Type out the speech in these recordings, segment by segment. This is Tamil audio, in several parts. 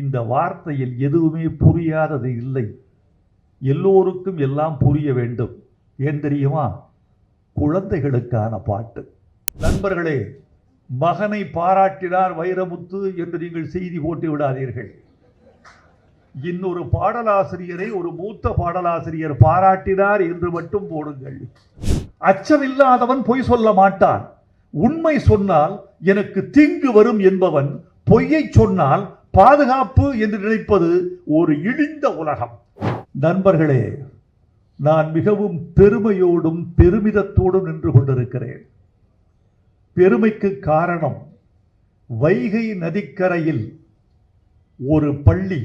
இந்த வார்த்தையில் எதுவுமே புரியாதது இல்லை. எல்லோருக்கும் எல்லாம் புரிய வேண்டும். ஏன் தெரியுமா? குழந்தைகளுக்கான பாட்டு. நண்பர்களே மகனை பாராட்டினார் வைரமுத்து என்று நீங்கள் செய்தி போட்டு விடாதீர்கள். இன்னொரு பாடலாசிரியரை ஒரு மூத்த பாடலாசிரியர் பாராட்டினார் என்று மட்டும் போடுங்கள். அச்சமில்லாதவன் பொய் சொல்ல மாட்டான். உண்மை சொன்னால் எனக்கு தீங்கு வரும் என்பவன் பொய்யை சொன்னால் பாதுகாப்பு என்று நினைப்பது ஒரு இழிந்த உலகம். நண்பர்களே நான் மிகவும் பெருமையோடும் பெருமிதத்தோடும் நின்று கொண்டிருக்கிறேன். பெருமைக்கு காரணம் வைகை நதிக்கரையில் ஒரு பள்ளி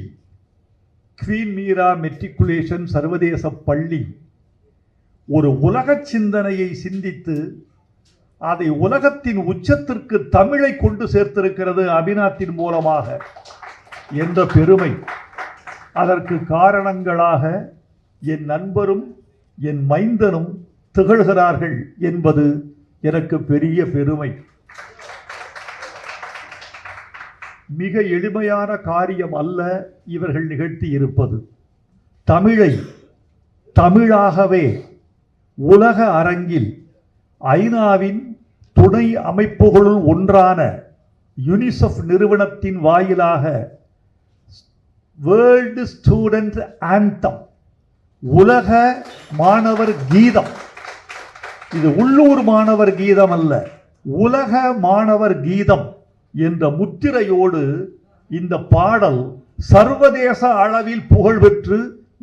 குவீன் மீரா மெட்ரிகுலேஷன் சர்வதேச பள்ளி. ஒரு உலக சிந்தனையை சிந்தித்து அதை உலகத்தின் உச்சத்திற்கு தமிழை கொண்டு சேர்த்திருக்கிறது அபிநாத்தின் மூலமாக. என்ற பெருமை? அதற்கு காரணங்களாக என் நண்பரும் என் மைந்தனும் திகழ்கிறார்கள் என்பது எனக்கு பெரிய பெருமை. மிக எளிமையான காரியம் அல்ல இவர்கள் நிகழ்த்தி இருப்பது. தமிழை தமிழாகவே உலக அரங்கில் ஐநாவின் துணை அமைப்புகளுள் ஒன்றான யுனிசெஃப் நிறுவனத்தின் வாயிலாக வேர்ல்டு ஸ்டூடெண்ட் ஆந்தம் உலக மாணவர் கீதம். இது உள்ளூர் மாணவர் கீதம் அல்ல. உலக மாணவர் கீதம் என்ற முத்திரையோடு இந்த பாடல் சர்வதேச அளவில் புகழ் பெற்று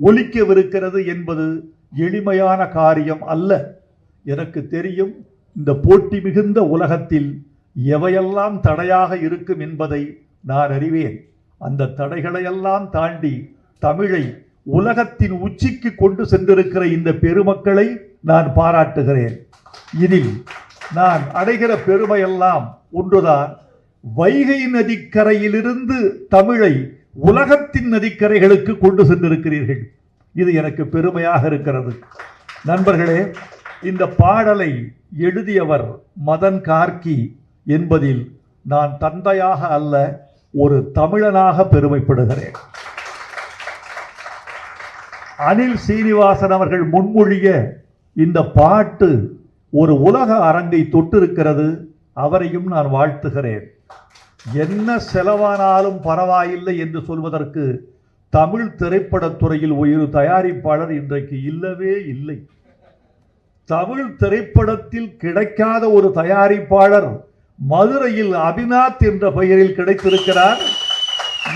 ஒலிக்கவிருக்கிறது என்பது எளிமையான காரியம் அல்ல. எனக்கு தெரியும் இந்த போட்டி மிகுந்த உலகத்தில் எவையெல்லாம் தடையாக இருக்கும் என்பதை நான் அறிவேன். அந்த தடைகளையெல்லாம் தாண்டி தமிழை உலகத்தின் உச்சிக்கு கொண்டு சென்றிருக்கிற இந்த பெருமக்களை நான் பாராட்டுகிறேன். இதில் நான் அடைகிற பெருமையெல்லாம் ஒன்றுதான். வைகை நதிக்கரையிலிருந்து தமிழை உலகத்தின் நதிக்கரைகளுக்கு கொண்டு சென்றிருக்கிறீர்கள். இது எனக்கு பெருமையாக இருக்கிறது. நண்பர்களே இந்த பாடலை எழுதியவர் மதன் கார்கி என்பதில் நான் தந்தையாக அல்ல ஒரு தமிழனாக பெருமைப்படுகிறேன். அனில் சீனிவாசன் அவர்கள் முன்மொழிய இந்த பாட்டு ஒரு உலக அரங்கை தொட்டிருக்கிறது அவரையும் நான் வாழ்த்துகிறேன். என்ன செலவானாலும் பரவாயில்லை என்று சொல்வதற்கு தமிழ் திரைப்படத்துறையில் ஒரு தயாரிப்பாளர் இன்றைக்கு இல்லவே இல்லை. தமிழ் திரைப்படத்தில் கிடைக்காத ஒரு தயாரிப்பாளர் மதுரையில் அபிநாத் என்ற பெயரில் கிடைத்திருக்கிறார்.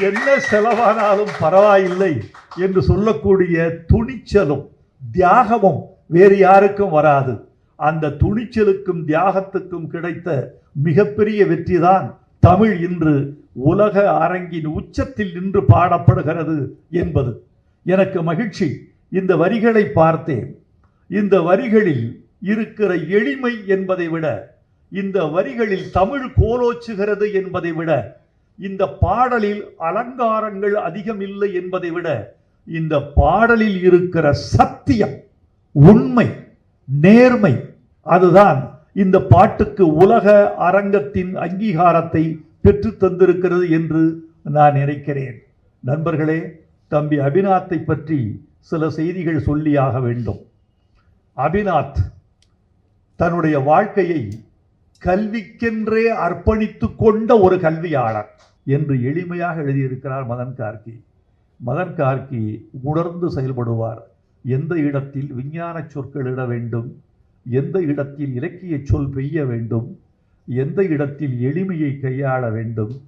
என்ன செலவானாலும் பரவாயில்லை என்று சொல்லக்கூடிய துணிச்சலும் தியாகமும் வேறு யாருக்கும் வராது. அந்த துணிச்சலுக்கும் தியாகத்துக்கும் கிடைத்த மிகப்பெரிய வெற்றிதான் தமிழ் இன்று உலக அரங்கின் உச்சத்தில் நின்று பாடப்படுகிறது என்பது. எனக்கு மகிழ்ச்சி. இந்த வரிகளை பார்த்தேன். இந்த வரிகளில் இருக்கிற எளிமை என்பதை விட இந்த வரிகளில் தமிழ் கோலோச்சுகிறது என்பதை விட இந்த பாடலில் அலங்காரங்கள் அதிகம் இல்லை என்பதை விட இந்த பாடலில் இருக்கிற சத்தியம் உண்மை நேர்மை அதுதான் இந்த பாட்டுக்கு உலக அரங்கத்தின் அங்கீகாரத்தை பெற்று தந்திருக்கிறது என்று நான் நினைக்கிறேன். நண்பர்களே தம்பி அபிநாத்தை பற்றி சில செய்திகள் சொல்லியாக வேண்டும். அபிநாத் தன்னுடைய வாழ்க்கையை கல்விக்கென்றே அர்ப்பணித்து கொண்ட ஒரு கல்வியாளர் என்று எளிமையாக எழுதியிருக்கிறார் மதன் கார்கி. மதன் கார்கி உணர்ந்து செயல்படுவார். எந்த இடத்தில் விஞ்ஞான சொற்கள் இட வேண்டும்? எந்த இடத்தில் இலக்கிய சொல் பெய்ய வேண்டும்? எந்த இடத்தில் எளிமையை கையாள வேண்டும்?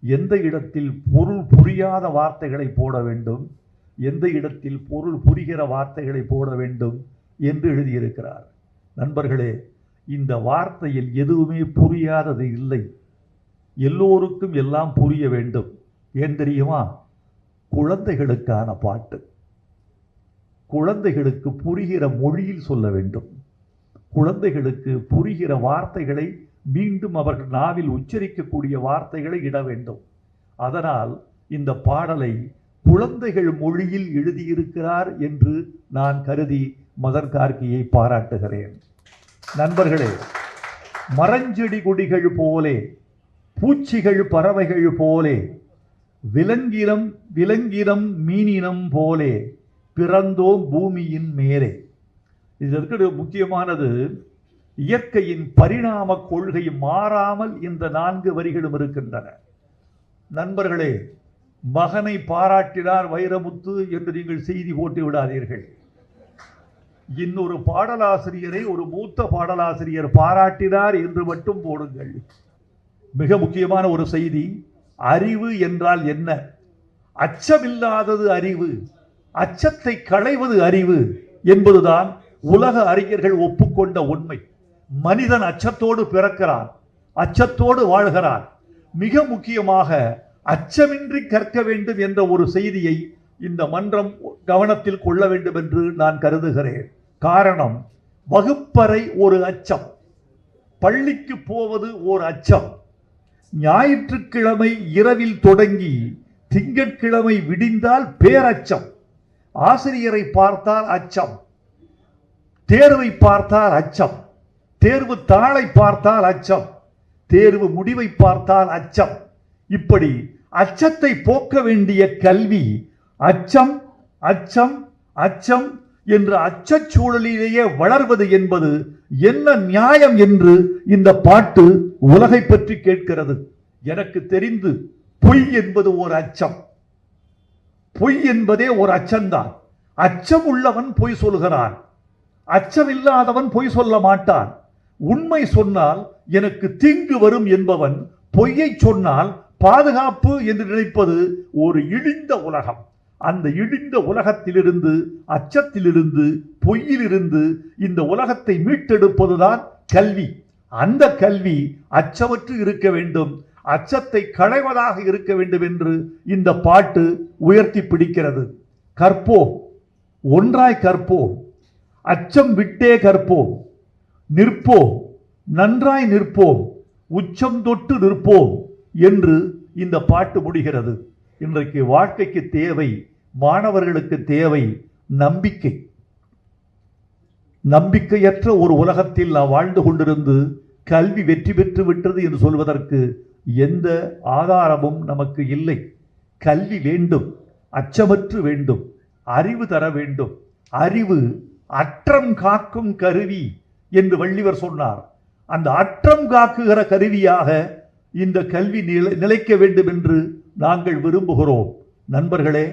எந்த இடத்தில் பொருள் புரியாத வார்த்தைகளை போட வேண்டும்? எந்த இடத்தில் பொருள் புரிகிற வார்த்தைகளை போட வேண்டும்? என்று எழுதியிருக்கிறார். நண்பர்களே இந்த வார்த்தையில் எதுவுமே புரியாதது இல்லை. எல்லோருக்கும் எல்லாம் புரிய வேண்டும். ஏன் தெரியுமா? குழந்தைகளுக்கான பாட்டு. குழந்தைகளுக்கு புரிகிற மொழியில் சொல்ல வேண்டும். குழந்தைகளுக்கு புரிகிற வார்த்தைகளை மீண்டும் அவர்கள் நாவில் உச்சரிக்கக்கூடிய வார்த்தைகளை இட வேண்டும். அதனால் இந்த பாடலை குழந்தைகள் மொழியில் எழுதியிருக்கிறார் என்று நான் கருதி மதன் கார்கியை பாராட்டுகிறேன். நண்பர்களே மரஞ்செடி கொடிகள் போலே பூச்சிகள் பறவைகள் போலே விலங்கினம் விலங்கினம் மீனினம் போலே பிறந்தோம் பூமியின் மேலே. இது இருக்கிற முக்கியமானது இயற்கையின் பரிணாம கொள்கை மாறாமல் இந்த நான்கு வரிகளும் இருக்கின்றன. நண்பர்களே மகனை பாராட்டினார் வைரமுத்து என்று நீங்கள் செய்தி போட்டு விடாதீர்கள். இன்னொரு பாடலாசிரியரை ஒரு மூத்த பாடலாசிரியர் பாராட்டினார் என்று மட்டும் போடுங்கள். மிக முக்கியமான ஒரு செய்தி அறிவு என்றால் என்ன? அச்சமில்லாதது அறிவு அச்சத்தை களைவது அறிவு என்பதுதான் உலக அறிஞர்கள் ஒப்புக்கொண்ட உண்மை. மனிதன் அச்சத்தோடு பிறக்கிறான் அச்சத்தோடு வாழ்கிறான். மிக முக்கியமாக அச்சமின்றி கற்க வேண்டும் என்ற ஒரு செய்தியை இந்த மன்றம் கவனத்தில் கொள்ள வேண்டும் என்று நான் கருதுகிறேன். காரணம் வகுப்பறை ஒரு அச்சம். பள்ளிக்கு போவது ஓர் அச்சம். ஞாயிற்றுக்கிழமை இரவில் தொடங்கி திங்கட்கிழமை விடிந்தால் பேரச்சம். ஆசிரியரை பார்த்தால் அச்சம். தேர்வை பார்த்தால் அச்சம். தேர்வு தாளை பார்த்தால் அச்சம். தேர்வு முடிவை பார்த்தால் அச்சம். இப்படி அச்சத்தை போக்க வேண்டிய கல்வி அச்சம் அச்சம் அச்சம் என்ற அச்சச்சூழலிலேயே வளர்வது என்பது என்ன நியாயம் என்று இந்த பாட்டு உலகை பற்றி கேட்கிறது. எனக்கு தெரிந்து பொய் என்பது ஒரு அச்சம். பொய் என்பதே ஒரு அச்சம்தான். அச்சம் உள்ளவன் பொய் சொல்கிறான். அச்சம் இல்லாதவன் பொய் சொல்ல மாட்டான். உண்மை சொன்னால் எனக்கு தீங்கு வரும் என்பவன் பொய்யை சொன்னால் பாதுகாப்பு என்று நினைப்பது ஒரு இழிந்த உலகம். அந்த இழிந்த உலகத்திலிருந்து அச்சத்திலிருந்து பொய்யிலிருந்து இந்த உலகத்தை மீட்டெடுப்பதுதான் கல்வி. அந்த கல்வி அச்சமற்று இருக்க வேண்டும். அச்சத்தை களைவதாக இருக்க வேண்டும் என்று இந்த பாட்டு உயர்த்தி பிடிக்கிறது. கற்போம் ஒன்றாய் கற்போம் அச்சம் விட்டே கற்போம் நிற்போம் நன்றாய் நிற்போம் உச்சம் தொட்டு நிற்போம் என்று இந்த பாட்டு முடிகிறது. இன்றைக்கு வாழ்க்கைக்கு தேவை மாணவர்களுக்கு தேவை நம்பிக்கை. நம்பிக்கையற்ற ஒரு உலகத்தில் நாம் வாழ்ந்து கொண்டிருந்து கல்வி வெற்றி பெற்று விட்டது என்று சொல்வதற்கு எந்த ஆதாரமும் நமக்கு இல்லை. கல்வி வேண்டும் அச்சமற்று வேண்டும் அறிவு தர வேண்டும். அறிவு அற்றம் காக்கும் கருவி என்று வள்ளிவர் சொன்னார். அந்த அற்றம் காக்குகிற கருவியாக இந்த கல்வி நிலை நிலைக்க வேண்டும் என்று நாங்கள் விரும்புகிறோம். நண்பர்களே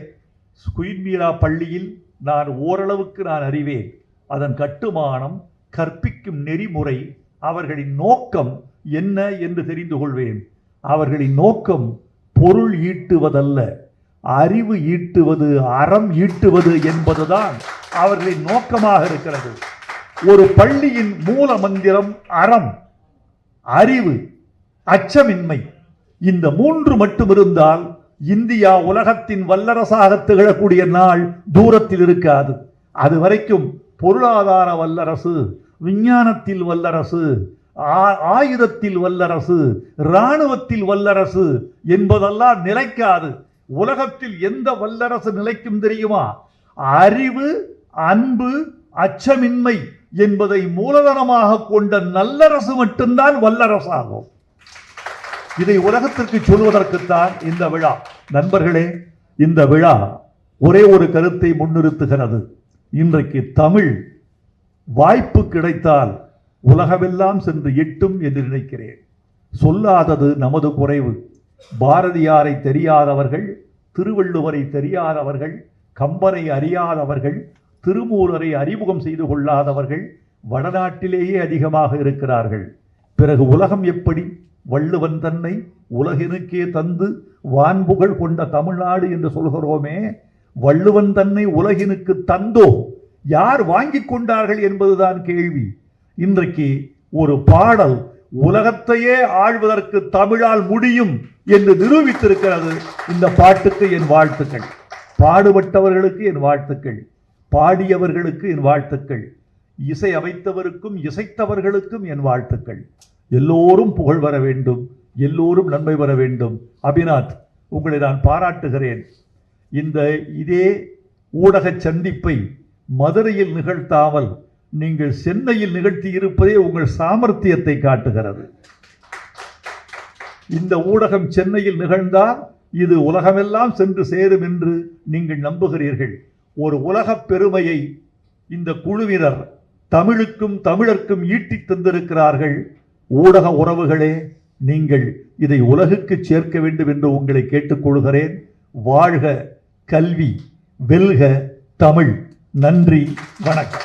குயின்மீரா பள்ளியில் நான் ஓரளவுக்கு நான் அறிவேன். அதன் கட்டுமானம் கற்பிக்கும் நெறிமுறை அவர்களின் நோக்கம் என்ன என்று தெரிந்து கொள்வேன். அவர்களின் நோக்கம் பொருள் ஈட்டுவதல்ல. அறிவு ஈட்டுவது அறம் ஈட்டுவது என்பதுதான் அவர்களின் நோக்கமாக இருக்கிறது. ஒரு பள்ளியின் மூல மந்திரம் அறம் அறிவு அச்சமின்மை. இந்த மூன்று மட்டும் இருந்தால் இந்தியா உலகத்தின் வல்லரசாக திகழக்கூடிய நாள் தூரத்தில் இருக்காது. அது வரைக்கும் பொருளாதார வல்லரசு விஞ்ஞானத்தில் வல்லரசு ஆ- ஆயுதத்தில் வல்லரசு இராணுவத்தில் வல்லரசு என்பதெல்லாம் நிலைக்காது. உலகத்தில் எந்த வல்லரசு நிலைக்கும் தெரியுமா? அறிவு அன்பு அச்சமின்மை என்பதை மூலதனமாக கொண்ட நல்லரசு மட்டும்தான் வல்லரசாகும். இதை உலகத்திற்கு சொல்வதற்குத்தான் இந்த விழா. நண்பர்களே இந்த விழா ஒரே ஒரு கருத்தை முன்னிறுத்துகிறது. இன்றைக்கு தமிழ் வாய்ப்பு கிடைத்தால் உலகமெல்லாம் சென்று எட்டும் என்று நினைக்கிறேன். சொல்லாதது நமது குறைவு. பாரதியாரை தெரியாதவர்கள் திருவள்ளுவரை தெரியாதவர்கள் கம்பனை அறியாதவர்கள் திருமூலரை அறிமுகம் செய்து கொள்ளாதவர்கள் வடநாட்டிலேயே அதிகமாக இருக்கிறார்கள். பிறகு உலகம் எப்படி? வள்ளுவன் தன்னை உலகினுக்கே தந்து வான்புகழ் கொண்ட தமிழ்நாடு என்று சொல்கிறோமே வள்ளுவன் தன்னை உலகினுக்கு தந்தோ? யார் வாங்கிக் கொண்டார்கள் என்பதுதான் கேள்வி. இன்றைக்கு ஒரு பாடல் உலகத்தையே ஆழ்வதற்கு தமிழால் முடியும் என்று நிரூபித்திருக்கிறது இந்த பாட்டுக்கு என் வாழ்த்துக்கள். பாடுபட்டவர்களுக்கு என் வாழ்த்துக்கள். பாடியவர்களுக்கு என் வாழ்த்துக்கள். இசை அமைத்தவருக்கும் இசைத்தவர்களுக்கும் என் வாழ்த்துக்கள். எல்லோரும் புகழ் வர வேண்டும். எல்லோரும் நன்மை வர வேண்டும். அபிநாத் உங்களை நான் பாராட்டுகிறேன். இந்த இதே ஊடக சந்திப்பை மதுரையில் நிகழ்த்தாமல் நீங்கள் சென்னையில் நிகழ்த்தி இருப்பதே உங்கள் சாமர்த்தியத்தை காட்டுகிறது. இந்த ஊடகம் சென்னையில் நிகழ்ந்தால் இது உலகமெல்லாம் சென்று சேரும் என்று நீங்கள் நம்புகிறீர்கள். ஒரு உலகப் பெருமையை இந்த குழுவினர் தமிழுக்கும் தமிழர்க்கும் ஈட்டித் தந்திருக்கிறார்கள். ஊடக உறவுகளே நீங்கள் இதை உலகுக்கு சேர்க்க வேண்டும் என்று உங்களை கேட்டுக்கொள்கிறேன் வாழ்க கல்வி வெல்க தமிழ். நன்றி வணக்கம்.